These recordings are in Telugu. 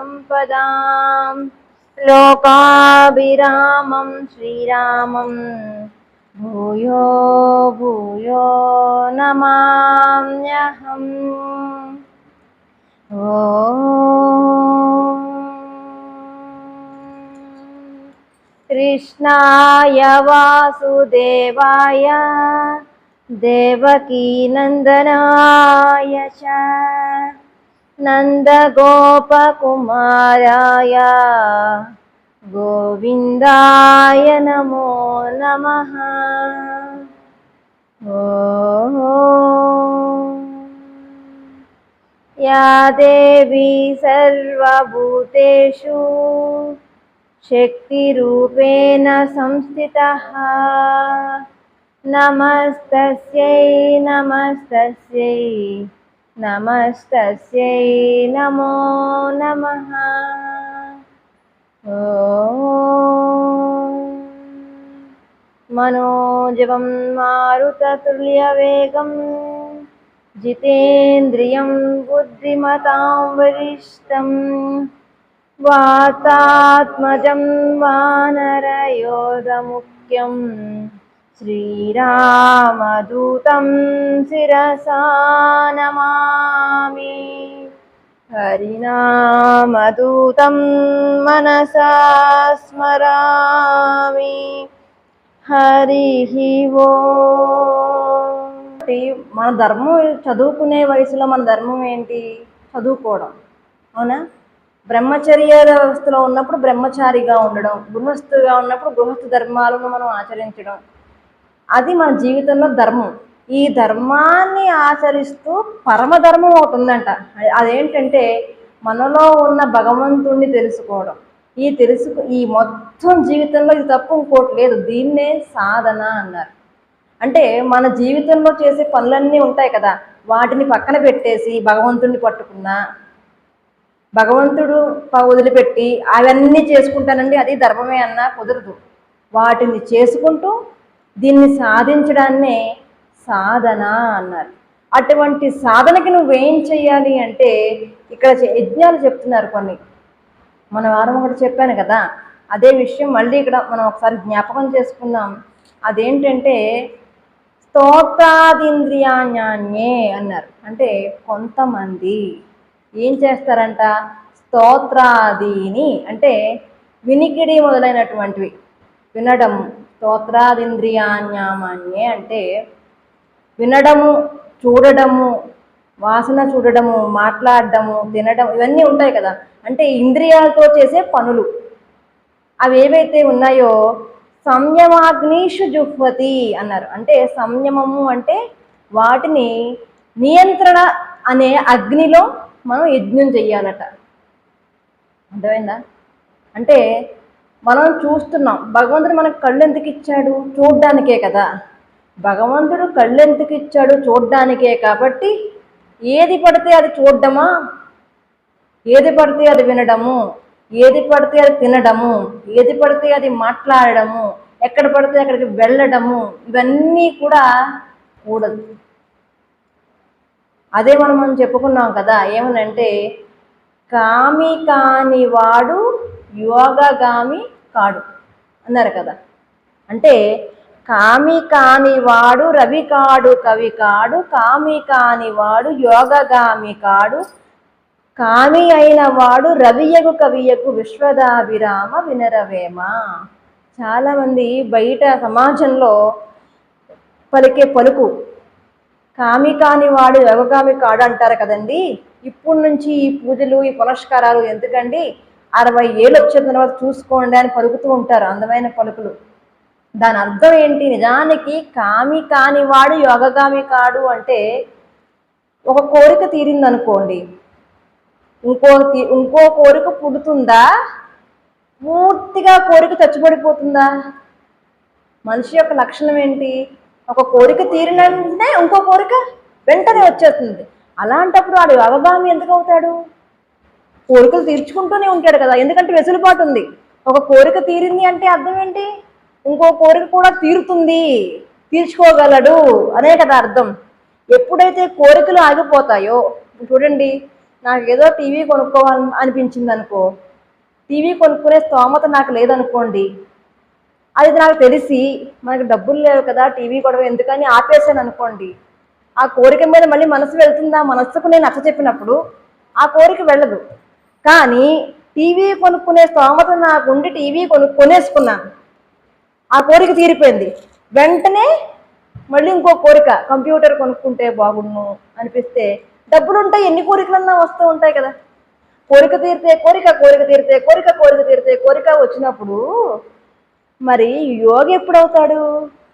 सम्पदाम् लोकाभिरामं श्रीरामं भूयो भूयो नमाम्यहम् ॐ कृष्णाय वासुदेवाय देवकीनन्दनाय च नन्दगोपकुमाराय गोविन्दाय नमो नमः। या देवी सर्वभूतेषु शक्तिरूपेण संस्थितः। नमस्तस्यै नमस्तस्यै नमस्तस्यै नमो नमः। मनोजवं मारुततुल्यवेगं जितेन्द्रियं बुद्धिमतां वरिष्ठं वातात्मजं वानरयोधमुख्यं श्रीरामदूतं शिरसा नमामि हरिनामदूतं मनसा स्मरामि హరి ఓ మన ధర్మం చదువుకునే వయసులో మన ధర్మం ఏంటి చదువుకోవడం అవునా బ్రహ్మచర్య వ్యవస్థలో ఉన్నప్పుడు బ్రహ్మచారిగా ఉండడం గృహస్థుగా ఉన్నప్పుడు గృహస్థ ధర్మాలను మనం ఆచరించడం అది మన జీవితంలో ధర్మం. ఈ ధర్మాన్ని ఆచరిస్తూ పరమధర్మం ఒకటి ఉందంట. అదేంటంటే మనలో ఉన్న భగవంతుణ్ణి తెలుసుకోవడం. ఈ తెలుసుకు ఈ మొత్తం జీవితంలో ఇది తప్పు ఇంకోటి లేదు. దీన్నే సాధన అన్నారు. అంటే మన జీవితంలో చేసే పనులన్నీ ఉంటాయి కదా. వాటిని పక్కన పెట్టేసి భగవంతుడిని పట్టుకున్నా భగవంతుడు వదిలిపెట్టి అవన్నీ చేసుకుంటానండి. అది ధర్మమే అన్నా కుదరదు. వాటిని చేసుకుంటూ దీన్ని సాధించడాన్నే సాధన అన్నారు. అటువంటి సాధనకి నువ్వేం చెయ్యాలి అంటే ఇక్కడ యజ్ఞాలు చెప్తున్నారు కొన్ని. మన వారం ఒకటి చెప్పాను కదా అదే విషయం మళ్ళీ ఇక్కడ మనం ఒకసారి జ్ఞాపకం చేసుకుందాం. అదేంటంటే స్తోత్రాదింద్రియాణ్యాన్యే అన్నారు. అంటే కొంతమంది ఏం చేస్తారంట? స్తోత్రాదీని అంటే వినికిడి మొదలైనటువంటివి వినడం స్తోత్రాదింద్రియాణ్యామాన్యే అంటే వినడము చూడడము వాసన చూడడము మాట్లాడడము తినడం ఇవన్నీ ఉంటాయి కదా. అంటే ఇంద్రియాలతో చేసే పనులు. అవి ఏవైతే ఉన్నాయో సంయమాగ్నిషు జుహ్వతి అన్నారు. అంటే సంయమము అంటే వాటిని నియంత్రణ అనే అగ్నిలో మనం యజ్ఞం చెయ్యాలట. అర్థమైందా? అంటే మనం చూస్తున్నాం భగవంతుడు మనకు కళ్ళు ఎందుకు ఇచ్చాడు? చూడ్డానికే కదా. భగవంతుడు కళ్ళు ఎందుకు ఇచ్చాడు? చూడ్డానికే కాబట్టి ఏది పడితే అది చూడ్డమా? ఏది పడితే అది వినడము? ఏది పడితే అది తినడము? ఏది పడితే అది మాట్లాడడము? ఎక్కడ పడితే అక్కడికి వెళ్ళడము? ఇవన్నీ కూడా కూడదు. అదే మనం మనం చెప్పుకున్నాం కదా ఏమనంటే కామి కాని వాడు యోగగామి కాడు అన్నారు కదా. అంటే కామి కాని వాడు రవి కాడు కవి కాడు కామి కాని వాడు యోగగామి కాడు కామి అయిన వాడు రవియగు కవియకు విశ్వదాభిరామ వినరవేమ. చాలామంది బయట సమాజంలో పలికే పలుకు కామి కాని వాడు యోగగామి కాడు అంటారు కదండి. ఇప్పుడు నుంచి ఈ పూజలు ఈ పునస్కారాలు ఎందుకండి? అరవై ఏళ్ళు వచ్చిన తర్వాత చూసుకోండి అని పలుకుతూ ఉంటారు అందమైన పలుకులు. దాని అర్థం ఏంటి? నిజానికి కామి కాని వాడు యోగగామి కాడు అంటే ఒక కోరిక తీరిందనుకోండి. ఇంకో తీ- ఇంకో కోరిక పుడుతుందా? పూర్తిగా కోరిక చచ్చిపడిపోతుందా? మనిషి యొక్క లక్షణం ఏంటి? ఒక కోరిక తీరినంటే ఇంకో కోరిక వెంటనే వచ్చేస్తుంది. అలాంటప్పుడు వాడు యోగగామి ఎందుకు అవుతాడు? కోరికలు తీర్చుకుంటూనే ఉంటాడు కదా. ఎందుకంటే వెసులుబాటు ఉంది. ఒక కోరిక తీరింది అంటే అర్థం ఏంటి? ఇంకో కోరిక కూడా తీరుతుంది. తీర్చుకోగలడు అనే కదా అర్థం. ఎప్పుడైతే కోరికలు ఆగిపోతాయో చూడండి నాకు ఏదో టీవీ కొనుక్కోవాలి అనిపించింది అనుకో టీవీ కొనుక్కునే స్తోమత నాకు లేదనుకోండి అది నాకు తెలిసి మనకి డబ్బులు లేవు కదా టీవీ గొడవ ఎందుకని ఆపేసాను అనుకోండి ఆ కోరిక మీద మళ్ళీ మనసు వెళ్తుందా? మనస్సుకు నేను నచ్చ చెప్పినప్పుడు ఆ కోరిక వెళ్ళదు. కానీ టీవీ కొనుక్కునే స్తోమత నాకుండి టీవీ కొను కొనేసుకున్నాను. ఆ కోరిక తీరిపోయింది. వెంటనే మళ్ళీ ఇంకో కోరిక కంప్యూటర్ కొనుక్కుంటే బాగుండు అనిపిస్తే డబ్బులు ఉంటాయి ఎన్ని కోరికలన్నా వస్తూ ఉంటాయి కదా. కోరిక తీరితే కోరిక కోరిక తీరితే కోరిక కోరిక తీరితే కోరిక వచ్చినప్పుడు మరి యోగి ఎప్పుడవుతాడు?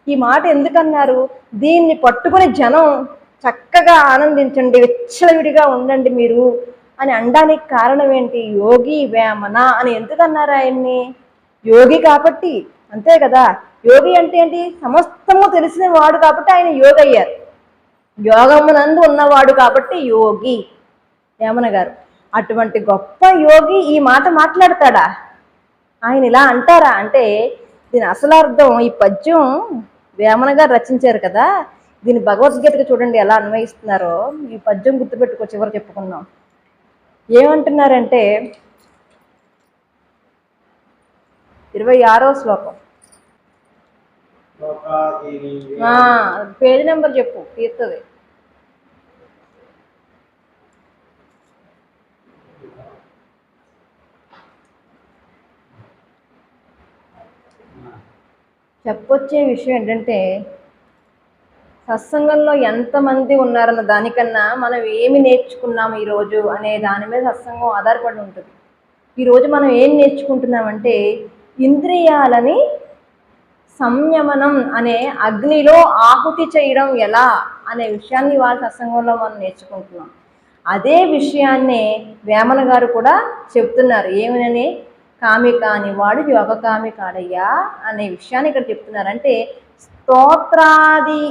ఈ మాట ఎందుకన్నారు? దీన్ని పట్టుకుని జనం చక్కగా ఆనందించండి విచ్చలవిడిగా ఉండండి మీరు. అని అనడానికి కారణం ఏంటి? యోగి వేమన అని ఎందుకన్నారు ఆయన్ని? యోగి కాబట్టి అంతే కదా. యోగి అంటే ఏంటి? సమస్తము తెలిసిన వాడు కాబట్టి ఆయన యోగి అయ్యారు. యోగమునందు ఉన్నవాడు కాబట్టి యోగి. వేమన గారు అటువంటి గొప్ప యోగి ఈ మాట మాట్లాడతాడా? ఆయన ఇలా అంటారా అంటే దీని అసలు అర్థం ఈ పద్యం వేమన గారు రచించారు కదా. దీని భగవద్గీతకు చూడండి ఎలా అన్వయిస్తున్నారో. ఈ పద్యం గుర్తుపెట్టుకో చివరి చెప్పుకుందాం. ఏమంటున్నారంటే ఇరవై ఆరో శ్లోకం పేజీ నెంబర్ చెప్పు తీరుతుంది. చెప్పొచ్చే విషయం ఏంటంటే సత్సంగంలో ఎంతమంది ఉన్నారన్న దానికన్నా మనం ఏమి నేర్చుకున్నాం ఈరోజు అనే దాని మీద సత్సంగం ఆధారపడి ఉంటుంది. ఈరోజు మనం ఏం నేర్చుకుంటున్నామంటే ఇంద్రియాలని సంయమనం అనే అగ్నిలో ఆహుతి చేయడం ఎలా అనే విషయాన్ని వాళ్ళ సత్సంగంలో మనం నేర్చుకుంటున్నాం. అదే విషయాన్నే వేమన గారు కూడా చెప్తున్నారు. ఏమనని? కామి కాని వాడు యోగ కామి కాడయ్యా అనే విషయాన్ని ఇక్కడ చెప్తున్నారు అంటే స్తోత్రాది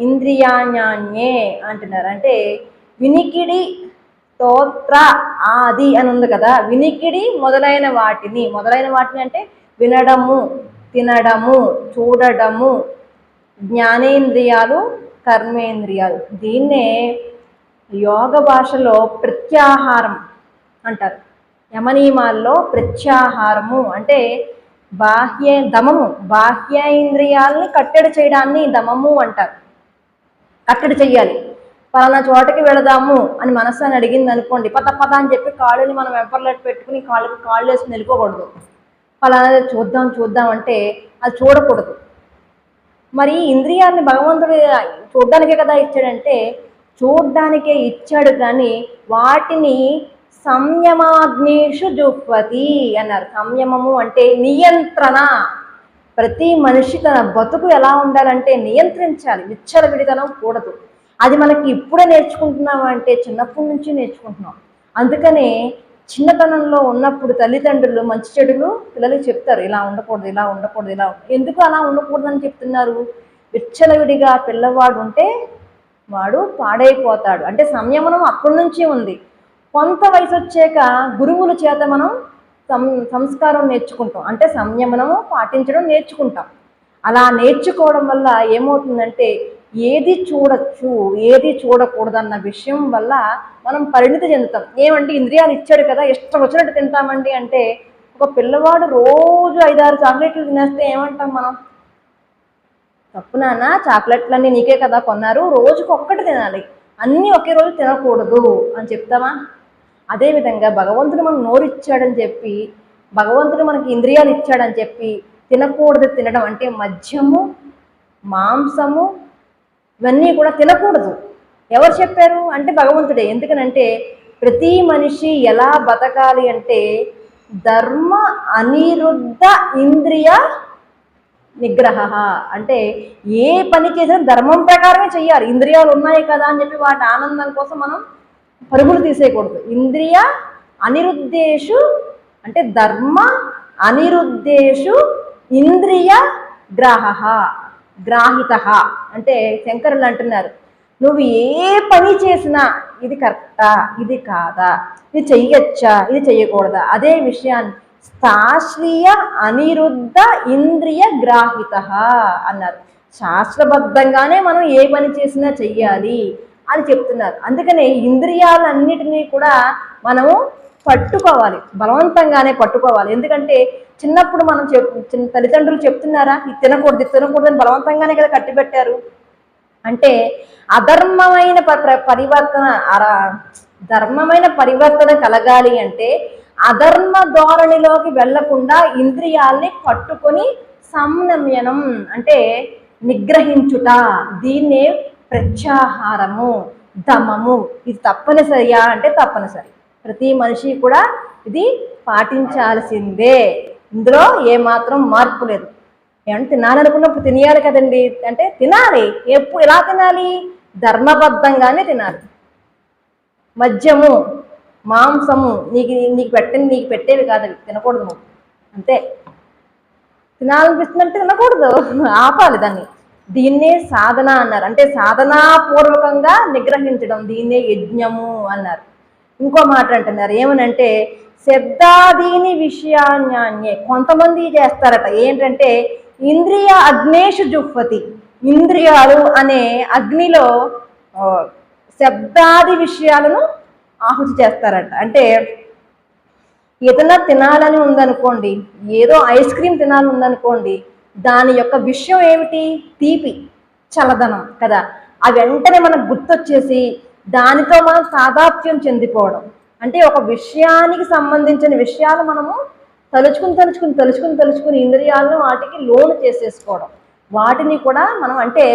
ఇంద్రియాణ్యాన్యే అంటున్నారు. అంటే వినికిడి స్తోత్ర ఆది అని ఉంది కదా. వినికిడి మొదలైన వాటిని మొదలైన వాటిని అంటే వినడము తినడము చూడడము జ్ఞానేంద్రియాలు కర్మేంద్రియాలు. దీన్నే యోగ భాషలో ప్రత్యాహారం అంటారు. యమనియమాల్లో ప్రత్యాహారము అంటే బాహ్య దమము. బాహ్య ఇంద్రియాలని కట్టడి చేయడాన్ని దమము అంటారు. అక్కడ చెయ్యాలి. పలానా చోటకి వెళదాము అని మనసు అని అడిగింది అనుకోండి పద పద అని చెప్పి కాళ్ళని మనం వెంపర్లెట్ పెట్టుకుని కాళ్ళకి కాళ్ళు వేసుకుని వెళ్ళిపోకూడదు పలానా చూద్దాం చూద్దాం అంటే అది చూడకూడదు. మరి ఇంద్రియాన్ని భగవంతుడు చూడ్డానికే కదా ఇచ్చాడంటే చూడ్డానికే ఇచ్చాడు కానీ వాటిని సంయమాగ్నేషు జుహ్వతి అన్నారు. సంయమము అంటే నియంత్రణ. ప్రతి మనిషి తన బతుకు ఎలా ఉండాలంటే నియంత్రించాలి. విచ్చలవిడితనం కూడదు. అది మనకి ఇప్పుడే నేర్చుకుంటున్నాం అంటే చిన్నప్పటి నుంచి నేర్చుకుంటున్నాం. అందుకనే చిన్నతనంలో ఉన్నప్పుడు తల్లిదండ్రులు మంచి చెడులు పిల్లలకి చెప్తారు. ఇలా ఉండకూడదు ఇలా ఉండకూడదు ఇలా ఎందుకు అలా ఉండకూడదని చెప్తున్నారు? విచ్చలవిడిగా పిల్లవాడు ఉంటే వాడు పాడైపోతాడు. అంటే సంయమనం అప్పటి నుంచి ఉంది. కొంత వయసు వచ్చాక గురువుల చేత మనం సం సంస్కారం నేర్చుకుంటాం. అంటే సంయమనము పాటించడం నేర్చుకుంటాం. అలా నేర్చుకోవడం వల్ల ఏమవుతుందంటే ఏది చూడొచ్చు ఏది చూడకూడదన్న విషయం వల్ల మనం పరిణితి చెందుతాం. ఏమంటే ఇంద్రియాలు ఇచ్చాడు కదా ఇష్టం వచ్చినట్టు తింటామండి అంటే ఒక పిల్లవాడు రోజు ఐదారు చాక్లెట్లు తినేస్తే ఏమంటాం మనం? తప్పు నాన్న చాక్లెట్లన్నీ నీకే కదా కొన్నారు రోజుకు ఒక్కటి తినాలి. అన్నీ ఒకే రోజు తినకూడదు అని చెప్తామా అదేవిధంగా భగవంతుడు మనం నోరు ఇచ్చాడని చెప్పి భగవంతుడు మనకి ఇంద్రియాలు ఇచ్చాడని చెప్పి తినకూడదు తినడం అంటే మద్యము మాంసము ఇవన్నీ కూడా తినకూడదు. ఎవరు చెప్పారు? అంటే భగవంతుడే. ఎందుకనంటే ప్రతి మనిషి ఎలా బతకాలి అంటే ధర్మ అనిరుద్ధ ఇంద్రియ నిగ్రహ. అంటే ఏ పని చేసినా ధర్మం ప్రకారమే చెయ్యాలి. ఇంద్రియాలు ఉన్నాయి కదా అని చెప్పి వాటి ఆనందం కోసం మనం పరుగులు తీసేయకూడదు. ఇంద్రియ అనిరుద్ధేషు అంటే ధర్మ అనిరుద్ధేషు ఇంద్రియ గ్రాహ గ్రాహిత అంటే శంకరులు అంటున్నారు. నువ్వు ఏ పని చేసినా ఇది కరెక్టా ఇది కాదా ఇది చెయ్యొచ్చా ఇది చెయ్యకూడదా? అదే విషయాన్ని శాస్త్రీయ అనిరుద్ధ ఇంద్రియ గ్రాహిత అన్నారు. శాస్త్రబద్ధంగానే మనం ఏ పని చేసినా చెయ్యాలి. అని చెప్తున్నారు. అందుకనే ఇంద్రియాలన్నిటినీ కూడా మనము పట్టుకోవాలి. బలవంతంగానే పట్టుకోవాలి. ఎందుకంటే చిన్నప్పుడు మనం చెప్ చిన్న తల్లిదండ్రులు చెప్తున్నారా ఇది తినకూడదు ఇది తినకూడదు అని బలవంతంగానే కదా కట్టిపెట్టారు అంటే అధర్మమైన పరివర్తన ధర్మమైన పరివర్తన కలగాలి అంటే అధర్మ ధోరణిలోకి వెళ్ళకుండా ఇంద్రియాల్ని పట్టుకొని సంయమనం అంటే నిగ్రహించుట దీన్నే ప్రత్యాహారము దమము. ఇది తప్పనిసరియా అంటే తప్పనిసరి. ప్రతి మనిషి కూడా ఇది పాటించాల్సిందే. ఇందులో ఏమాత్రం మార్పు లేదు. ఏమంటే తినాలనుకున్నప్పుడు తినేయాలి కదండి. అంటే తినాలి. ఎప్పుడు ఎలా తినాలి? ధర్మబద్ధంగానే తినాలి. మద్యము మాంసము నీకు నీకు పెట్టని నీకు పెట్టేవి కాదు అవి. తినకూడదు నువ్వు. అంతే. తినాలనిపిస్తుందంటే తినకూడదు. ఆపాలి దాన్ని. దీన్నే సాధన అన్నారు. అంటే సాధనాపూర్వకంగా నిగ్రహించడం దీన్నే యజ్ఞము అన్నారు. ఇంకో మాట అంటున్నారు. ఏమనంటే శబ్దాదీని విషయాన్యాన్యే కొంతమంది చేస్తారట. ఏంటంటే ఇంద్రియ అగ్నేషు జుహ్వతి ఇంద్రియాలు అనే అగ్నిలో శబ్దాది విషయాలను ఆహుతి చేస్తారట. అంటే ఏదైనా తినాలని ఉందనుకోండి ఏదో ఐస్ క్రీమ్ తినాలని ఉందనుకోండి దాని యొక్క విషయం ఏమిటి? తీపి చల్లదనం కదా? అవి వెంటనే మనకు గుర్తొచ్చేసి దానితో మనం తాదాప్యం చెందిపోవడం. అంటే ఒక విషయానికి సంబంధించిన విషయాలు మనము తలుచుకుని తలుచుకుని తలుచుకుని తలుచుకుని ఇంద్రియాలను వాటికి లోను చేసేసుకోవడం. వాటిని కూడా మనం అంటే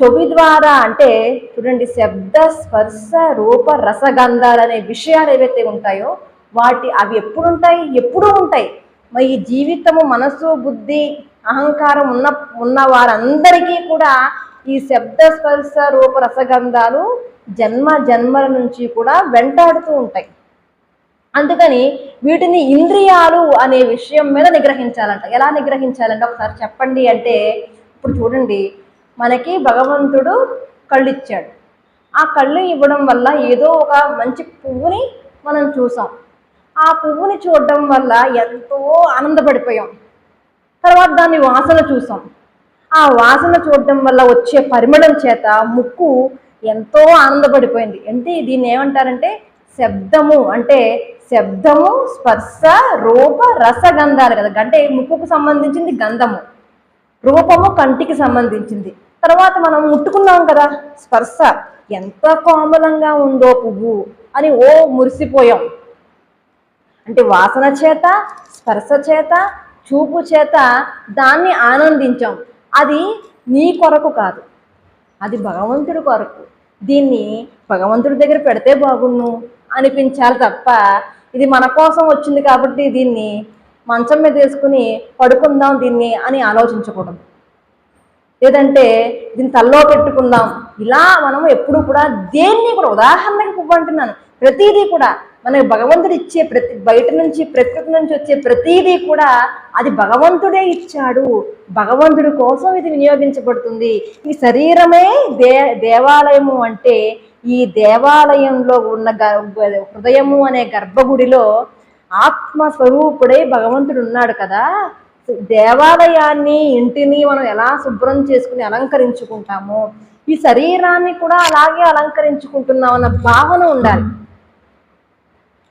చెవి ద్వారా అంటే చూడండి శబ్ద స్పర్శ రూప రసగంధాలు అనే విషయాలు ఏవైతే ఉంటాయో వాటి అవి ఎప్పుడు ఉంటాయి ఎప్పుడూ ఉంటాయి. మరి ఈ జీవితము మనసు బుద్ధి అహంకారం ఉన్న ఉన్న వారందరికీ కూడా ఈ శబ్ద స్పర్శ రూప జన్మ జన్మల నుంచి కూడా వెంటాడుతూ ఉంటాయి. అందుకని వీటిని ఇంద్రియాలు అనే విషయం మీద నిగ్రహించాలంట. ఎలా నిగ్రహించాలంటే? ఒకసారి చెప్పండి అంటే ఇప్పుడు చూడండి మనకి భగవంతుడు కళ్ళు ఇచ్చాడు ఆ కళ్ళు ఇవ్వడం వల్ల ఏదో ఒక మంచి పువ్వుని మనం చూసాం. ఆ పువ్వుని చూడడం వల్ల ఎంతో ఆనందపడిపోయాం. తర్వాత దాన్ని వాసన చూసాం. ఆ వాసన చూడడం వల్ల వచ్చే పరిమళం చేత ముక్కు ఎంతో ఆనందపడిపోయింది. అంటే దీన్ని ఏమంటారంటే శబ్దము అంటే శబ్దము స్పర్శ రూప రసగంధాలు కదా. అంటే ముక్కుకు సంబంధించింది గంధము రూపము కంటికి సంబంధించింది. తర్వాత మనం ముట్టుకున్నాం కదా స్పర్శ. ఎంత కోమలంగా ఉందో పువ్వు అని ఓ మురిసిపోయాం. అంటే వాసన చేత స్పర్శ చేత చూపు చేత దాన్ని ఆనందించాం. అది నీ కొరకు కాదు. అది భగవంతుడి కొరకు. దీన్ని భగవంతుడి దగ్గర పెడితే బాగుండు అనిపించాలి తప్ప ఇది మన కోసం వచ్చింది కాబట్టి దీన్ని మంచం మీద వేసుకుని పడుకుందాం దీన్ని అని ఆలోచించకూడదు. లేదంటే దీన్ని తల్లో పెట్టుకుందాం. ఇలా మనం ఎప్పుడు కూడా దేన్ని కూడా ఉదాహరణకి ఇవ్వంటున్నాను. ప్రతిదీ కూడా మనకి భగవంతుడు ఇచ్చే ప్రతి బయట నుంచి ప్రకృతి నుంచి వచ్చే ప్రతిదీ కూడా అది భగవంతుడే ఇచ్చాడు. భగవంతుడి కోసం ఇది వినియోగించబడుతుంది. ఈ శరీరమే దే దేవాలయము అంటే ఈ దేవాలయంలో ఉన్న గ- హృదయము అనే గర్భగుడిలో ఆత్మస్వరూపుడై భగవంతుడు ఉన్నాడు కదా. దేవాలయాన్ని ఇంటిని మనం ఎలా శుభ్రం చేసుకుని అలంకరించుకుంటామో ఈ శరీరాన్ని కూడా అలాగే అలంకరించుకుంటున్నాం అన్న భావన ఉండాలి.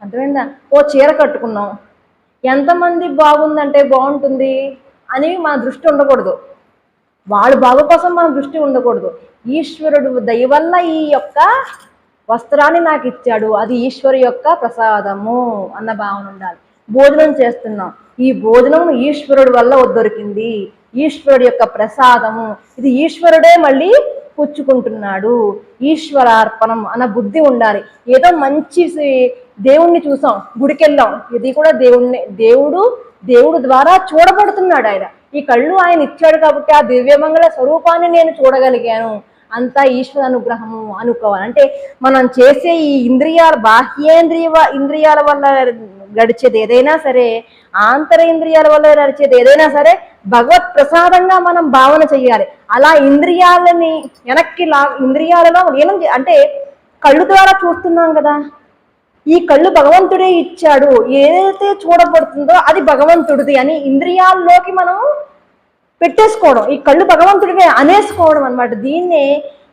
అర్థమైందా? ఓ చీర కట్టుకున్నాం. ఎంతమంది బాగుందంటే బాగుంటుంది అని మన దృష్టి ఉండకూడదు. వాళ్ళు బాగు కోసం మన దృష్టి ఉండకూడదు. ఈశ్వరుడు దయ వల్ల ఈ యొక్క వస్త్రాన్ని నాకు ఇచ్చాడు. అది ఈశ్వరు యొక్క ప్రసాదము అన్న భావన ఉండాలి. భోజనం చేస్తున్నాం. ఈ భోజనం ఈశ్వరుడు వల్ల దొరికింది. ఈశ్వరుడు యొక్క ప్రసాదము. ఇది ఈశ్వరుడే మళ్ళీ పుచ్చుకుంటున్నాడు. ఈశ్వరార్పణం అన్న బుద్ధి ఉండాలి. ఏదో మంచి దేవుణ్ణి చూసాం గుడికెళ్ళాం. ఇది కూడా దేవుణ్ణి దేవుడు దేవుడు ద్వారా చూడబడుతున్నాడు ఆయన. ఈ కళ్ళు ఆయన ఇచ్చాడు కాబట్టి ఆ దివ్యమంగళ స్వరూపాన్ని నేను చూడగలిగాను. అంతా ఈశ్వర అనుగ్రహము అనుకోవాలి. అంటే మనం చేసే ఈ ఇంద్రియాల బాహ్యేంద్రియ ఇంద్రియాల వల్ల గడిచేది ఏదైనా సరే ఆంతరేంద్రియాల వల్ల నడిచేది ఏదైనా సరే భగవత్ ప్రసాదంగా మనం భావన చెయ్యాలి అలా ఇంద్రియాలని వెనక్కి లా ఇంద్రియాలలో లీనం అంటే కళ్ళు ద్వారా చూస్తున్నాం కదా. ఈ కళ్ళు భగవంతుడే ఇచ్చాడు. ఏదైతే చూడబడుతుందో అది భగవంతుడిది అని ఇంద్రియాల్లోకి మనం పెట్టేసుకోవడం. ఈ కళ్ళు భగవంతుడివే అనేసుకోవడం అనమాట దీన్నే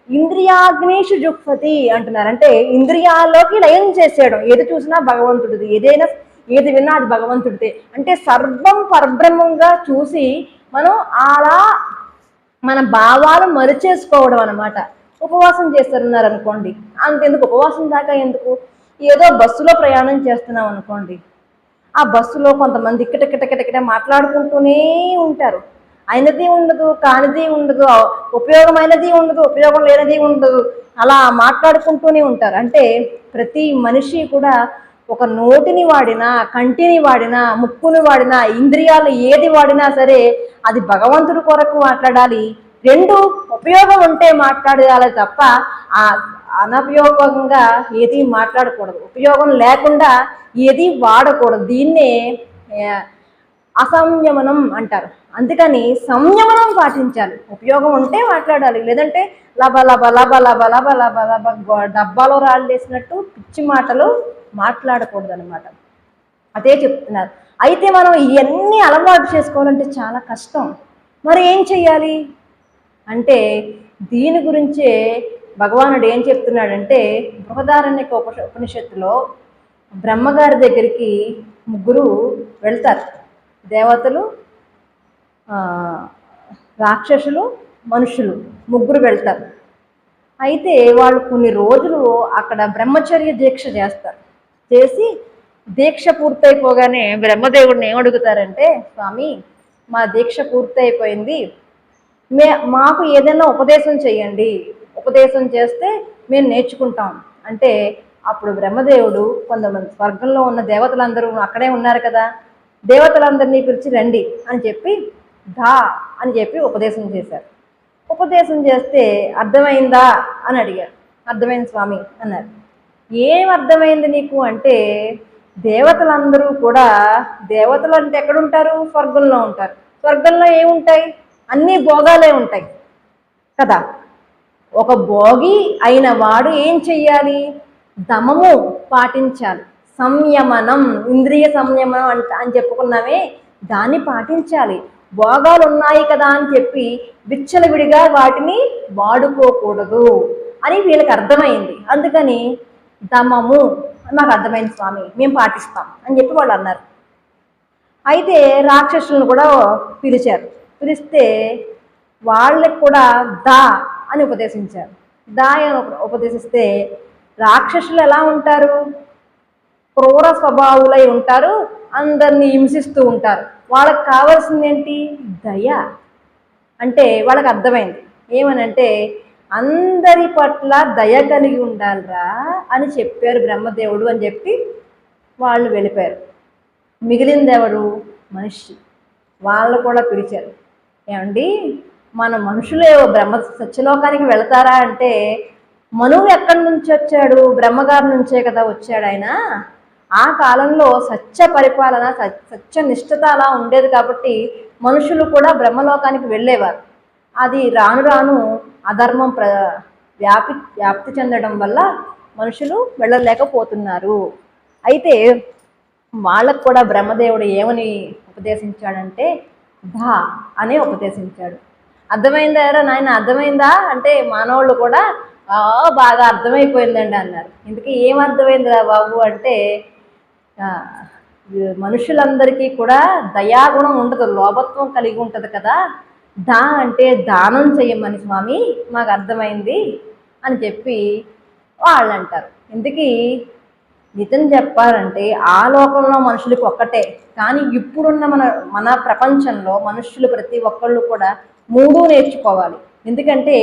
ఇంద్రియాగ్నేషు జుక్ఫతి అంటున్నారు. అంటే ఇంద్రియాల్లోకి లయం చేసేయడం. ఏది చూసినా భగవంతుడిది. ఏదైనా ఏది విన్నా అది భగవంతుడిదే. అంటే సర్వం పరబ్రహ్మంగా చూసి మనం అలా మన భావాలు మరిచేసుకోవడం అనమాట ఉపవాసం చేస్తారన్నారు అనుకోండి అంతెందుకు? ఉపవాసం దాకా ఎందుకు? ఏదో బస్సులో ప్రయాణం చేస్తున్నాం అనుకోండి ఆ బస్సులో కొంతమంది ఇక్కట మాట్లాడుకుంటూనే ఉంటారు. అయినది ఉండదు కానిది ఉండదు ఉపయోగమైనది ఉండదు ఉపయోగం లేనిది ఉండదు. అలా మాట్లాడుకుంటూనే ఉంటారు. అంటే ప్రతి మనిషి కూడా ఒక నోటిని వాడినా కంటిని వాడినా ముక్కుని వాడినా ఇంద్రియాలు ఏది వాడినా సరే అది భగవంతుడి కొరకు మాట్లాడాలి. రెండు ఉపయోగం ఉంటే మాట్లాడాలి తప్ప అనపయోగంగా ఏది మాట్లాడకూడదు. ఉపయోగం లేకుండా ఏది వాడకూడదు. దీన్నే అసంయమనం అంటారు. అందుకని సంయమనం పాటించాలి. ఉపయోగం ఉంటే మాట్లాడాలి. లేదంటే లబ లబ లబ లబ లబ లబ లబ డబ్బాలో రాళ్ళు వేసినట్టు పిచ్చి మాటలు మాట్లాడకూడదు అనమాట అదే చెప్తున్నారు. అయితే మనం ఇవన్నీ అలవాటు చేసుకోవాలంటే చాలా కష్టం. మరి ఏం చెయ్యాలి? అంటే దీని గురించే భగవానుడు ఏం చెప్తున్నాడంటే బృహదారణ్యక ఉప ఉపనిషత్తులో బ్రహ్మగారి దగ్గరికి ముగ్గురు వెళ్తారు. దేవతలు రాక్షసులు మనుషులు ముగ్గురు వెళ్తారు. అయితే వాళ్ళు కొన్ని రోజులు అక్కడ బ్రహ్మచర్య దీక్ష చేస్తారు. చేసి దీక్ష పూర్తయిపోగానే బ్రహ్మదేవుడిని ఏమడుగుతారంటే స్వామి మా దీక్ష పూర్తయిపోయింది. మే మాకు ఏదైనా ఉపదేశం చేయండి ఉపదేశం చేస్తే మేము నేర్చుకుంటాం. అంటే అప్పుడు బ్రహ్మదేవుడు కొంతమంది స్వర్గంలో ఉన్న దేవతలందరూ అక్కడే ఉన్నారు కదా దేవతలందరినీ పిలిచి రండి అని చెప్పి ధా అని చెప్పి ఉపదేశం చేశారు. ఉపదేశం చేస్తే అర్థమైందా అని అడిగారు. అర్థమైంది స్వామి అన్నారు. ఏం అర్థమైంది నీకు అంటే దేవతలందరూ కూడా దేవతలు అంటే ఎక్కడుంటారు? స్వర్గంలో ఉంటారు. స్వర్గంలో ఏముంటాయి? అన్నీ భోగాలే ఉంటాయి కదా. ఒక భోగి అయిన వాడు ఏం చెయ్యాలి? దమము పాటించాలి. సంయమనం ఇంద్రియ సంయమనం అంట అని చెప్పుకున్నామే దాన్ని పాటించాలి. భోగాలు ఉన్నాయి కదా అని చెప్పి విచ్చలవిడిగా వాటిని వాడుకోకూడదు అని వీళ్ళకి అర్థమైంది. అందుకని దమము మాకు అర్థమైంది స్వామి మేము పాటిస్తాం అని చెప్పి వాళ్ళు అన్నారు. అయితే రాక్షసులను కూడా పిలిచారు. పిలిస్తే వాళ్ళకి కూడా దా అని ఉపదేశించారు. దా ఉపదేశిస్తే రాక్షసులు ఎలా ఉంటారు? క్రూర స్వభావులై ఉంటారు అందరినీ హింసిస్తూ ఉంటారు. వాళ్ళకి కావాల్సింది ఏంటి దయ. అంటే వాళ్ళకి అర్థమైంది. ఏమనంటే అందరి పట్ల దయ కలిగి ఉండాలిరా అని చెప్పారు బ్రహ్మదేవుడు అని చెప్పి వాళ్ళు వెళ్ళిపోయారు. మిగిలిందెవరు? మనిషి. వాళ్ళు కూడా పిలిచారు. ఏమండి? మన మనుషులే బ్రహ్మ సత్యలోకానికి వెళతారా అంటే మనువు ఎక్కడి నుంచి వచ్చాడు? బ్రహ్మగారి నుంచే కదా వచ్చాడు ఆయన. ఆ కాలంలో సత్య పరిపాలన సత్య నిష్ఠత అలా ఉండేది కాబట్టి మనుషులు కూడా బ్రహ్మలోకానికి వెళ్ళేవారు. అది రాను రాను అధర్మం ప్ర వ్యాపి వ్యాప్తి చెందడం వల్ల మనుషులు వెళ్ళలేకపోతున్నారు. అయితే వాళ్ళకు కూడా బ్రహ్మదేవుడు ఏమని ఉపదేశించాడంటే ధా అనే ఉపదేశించాడు. అర్థమైందా ఎరా నాయన? అర్థమైందా? అంటే మానవుళ్ళు కూడా బాగా అర్థమైపోయిందండి అన్నారు. ఇందుకే ఏం అర్థమైందిరా బాబు అంటే మనుషులందరికీ కూడా దయాగుణం ఉండదు లోభత్వం కలిగి ఉంటుంది కదా. దా అంటే దానం చెయ్యమని స్వామి మాకు అర్థమైంది అని చెప్పి వాళ్ళు అంటారు ఇందుకీ నిజం చెప్పాలంటే ఆ లోకంలో మనుషులకి ఒక్కటే. కానీ ఇప్పుడున్న మన మన ప్రపంచంలో మనుషులు ప్రతి ఒక్కళ్ళు కూడా మూడు నేర్చుకోవాలి. ఎందుకంటే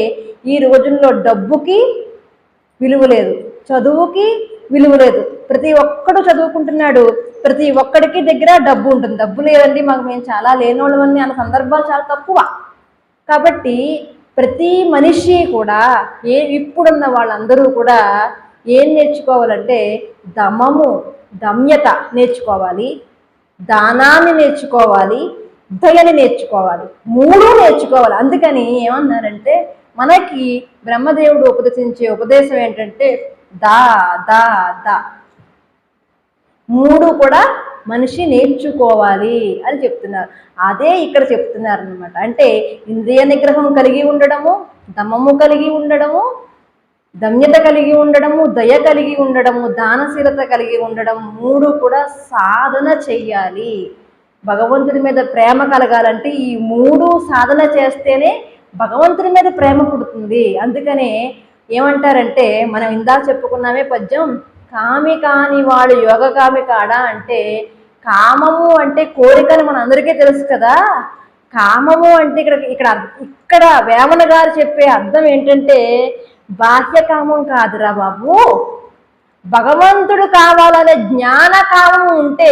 ఈ రోజుల్లో డబ్బుకి విలువ లేదు చదువుకి విలువ లేదు. ప్రతి ఒక్కడు చదువుకుంటున్నాడు ప్రతి ఒక్కడికి దగ్గర డబ్బు ఉంటుంది. డబ్బు లేదండి మాకు మేము చాలా లేనోళ్ళమని అన్న సందర్భాలు చాలా తక్కువ. కాబట్టి ప్రతి మనిషి కూడా ఏ ఇప్పుడున్న వాళ్ళందరూ కూడా ఏం నేర్చుకోవాలంటే దమము దమ్యత నేర్చుకోవాలి దానాన్ని నేర్చుకోవాలి దయని నేర్చుకోవాలి. మూడు నేర్చుకోవాలి. అందుకని ఏమన్నారంటే మనకి బ్రహ్మదేవుడు ఉపదేశించే ఉపదేశం ఏంటంటే దా దా దా. మూడు కూడా మనిషి నేర్చుకోవాలి అని చెప్తున్నారు. అదే ఇక్కడ చెప్తున్నారు అనమాట అంటే ఇంద్రియ నిగ్రహం కలిగి ఉండడము దమము కలిగి ఉండడము దమ్యత కలిగి ఉండడము దయ కలిగి ఉండడము దానశీలత కలిగి ఉండడం మూడు కూడా సాధన చెయ్యాలి. భగవంతుడి మీద ప్రేమ కలగాలంటే ఈ మూడు సాధన చేస్తేనే భగవంతుడి మీద ప్రేమ పుడుతుంది. అందుకనే ఏమంటారంటే మనం ఇందాక చెప్పుకున్నామే పద్యం కామి కాని వాడు యోగ కామి కాడా? అంటే కామము అంటే కోరికని మన అందరికీ తెలుసు కదా. కామము అంటే ఇక్కడ ఇక్కడ ఇక్కడ వేమన గారు చెప్పే అర్థం ఏంటంటే బాహ్య కామం కాదురా బాబు. భగవంతుడు కావాలనే జ్ఞాన కామం ఉంటే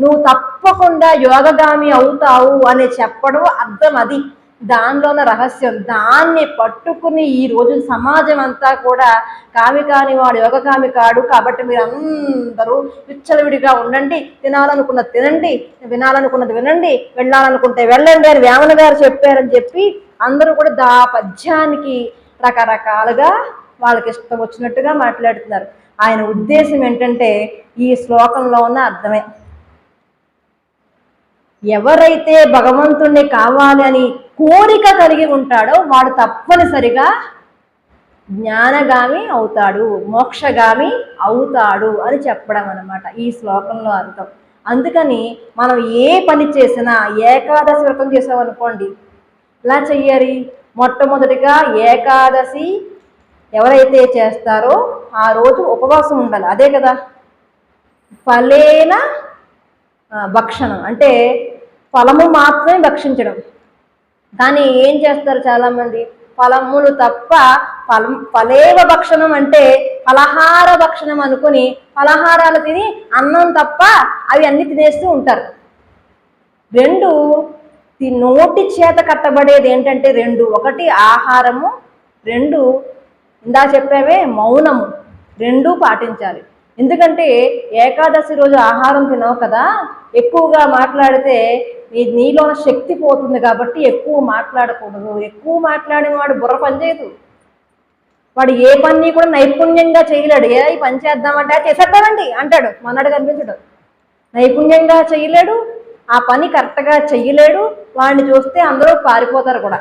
నువ్వు తప్పకుండా యోగగామి అవుతావు అని చెప్పడం అర్థం అది. దానిలోన రహస్యం. దాన్ని పట్టుకుని ఈ రోజు సమాజం అంతా కూడా కామి కాని వాడు యోగకామి కాడు కాబట్టి మీరు అందరూ విచ్చలవిడిగా ఉండండి. తినాలనుకున్నది తినండి. వినాలనుకున్నది వినండి. వెళ్ళాలనుకుంటే వెళ్ళండి అని వేమన గారు చెప్పారని చెప్పి అందరూ కూడా దా పద్యానికి రకరకాలుగా వాళ్ళకి ఇష్టం వచ్చినట్టుగా మాట్లాడుతున్నారు. ఆయన ఉద్దేశం ఏంటంటే ఈ శ్లోకంలో ఉన్న అర్థమే. ఎవరైతే భగవంతుణ్ణి కావాలి అని కోరిక కలిగి ఉంటాడో వాడు తప్పనిసరిగా జ్ఞానగామి అవుతాడు మోక్షగామి అవుతాడు అని చెప్పడం అనమాట ఈ శ్లోకంలో అర్థం. అందుకని మనం ఏ పని చేసినా ఏకాదశి వ్రతం చేసామనుకోండి ఇలా చెయ్యాలి? మొట్టమొదటిగా ఏకాదశి ఎవరైతే చేస్తారో ఆ రోజు ఉపవాసం ఉండాలి. అదే కదా. ఫలేన భక్షణం. అంటే ఫలము మాత్రమే భక్షించడం. కానీ ఏం చేస్తారు చాలామంది? ఫలములు తప్ప ఫలం ఫలేవ భక్షణం అంటే ఫలహార భక్షణం అనుకుని ఫలహారాలు తిని అన్నం తప్ప అవి అన్ని తినేస్తూ ఉంటారు. రెండు నోటి చేత కట్టబడేది ఏంటంటే రెండు. ఒకటి ఆహారము రెండు ఇందా చెప్పావే మౌనము రెండూ పాటించాలి. ఎందుకంటే ఏకాదశి రోజు ఆహారం తినవు కదా ఎక్కువగా మాట్లాడితే నీ నీలో ఉన్న శక్తి పోతుంది కాబట్టి ఎక్కువ మాట్లాడకూడదు. ఎక్కువ మాట్లాడిన వాడు బుర్ర పనిచేయదు. వాడు ఏ పని కూడా నైపుణ్యంగా చేయలేడు. ఏ పని చేద్దామంటే చేసేద్దామండి అంటాడు. మన్నాడు కనిపించడు. నైపుణ్యంగా చేయలేడు ఆ పని కరెక్ట్గా చెయ్యలేడు. వాడిని చూస్తే అందరూ పారిపోతారు కూడా.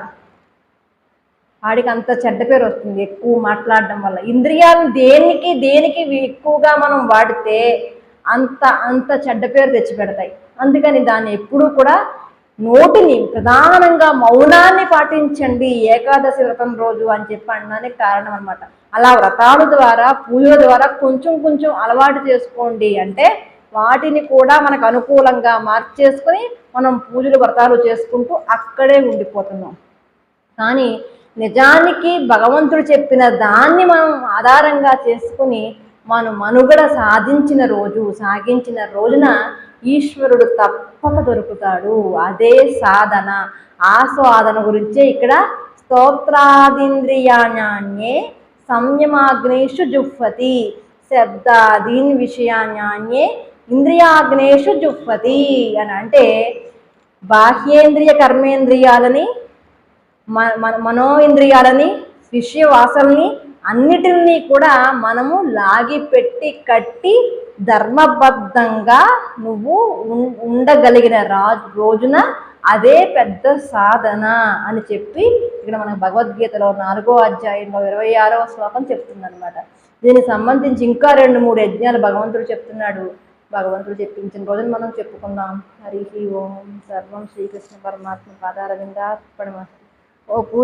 వాడికి అంత చెడ్డ పేరు వస్తుంది ఎక్కువ మాట్లాడడం వల్ల. ఇంద్రియాలను దేనికి దేనికి ఎక్కువగా మనం వాడితే అంత అంత చెడ్డ పేరు తెచ్చిపెడతాయి అందుకని దాన్ని ఎప్పుడూ కూడా నోటిని ప్రధానంగా మౌనాన్ని పాటించండి ఏకాదశి వ్రతం రోజు అని చెప్పి అనడానికి కారణం అనమాట అలా వ్రతాల ద్వారా పూజల ద్వారా కొంచెం కొంచెం అలవాటు చేసుకోండి. అంటే వాటిని కూడా మనకు అనుకూలంగా మార్చేసుకొని మనం పూజలు వ్రతాలు చేసుకుంటూ అక్కడే ఉండిపోతున్నాం. కానీ నిజానికి భగవంతుడు చెప్పిన దాన్ని మనం ఆధారంగా చేసుకుని మనం మనుగడ సాధించిన రోజు సాగించిన రోజున ఈశ్వరుడు తప్పక దొరుకుతాడు. అదే సాధన. ఆ సాధన గురించే ఇక్కడ స్తోత్రాదింద్రియాణ్యే సంయమాగ్నేషు జుహ్వతి శబ్దాదీన్ విషయాణ్యే ఇంద్రియాగ్నేషు జుహ్వతి అని అంటే బాహ్యేంద్రియ కర్మేంద్రియాలని మన మనో ఇంద్రియాలని విషయ వాసనని అన్నిటినీ కూడా మనము లాగిపెట్టి కట్టి ధర్మబద్ధంగా నువ్వు ఉండగలిగిన రాజు రోజున అదే పెద్ద సాధన అని చెప్పి ఇక్కడ మన భగవద్గీతలో నాలుగో అధ్యాయంలో ఇరవై ఆరవ శ్లోకం చెప్తుందనమాట దీనికి సంబంధించి ఇంకా రెండు మూడు యజ్ఞాలు భగవంతుడు చెప్తున్నాడు. భగవంతుడు చెప్పించిన రోజున మనం చెప్పుకుందాం. హరి ఓం. సర్వం శ్రీకృష్ణ పరమాత్మ పాదారవిందా ఓ పూ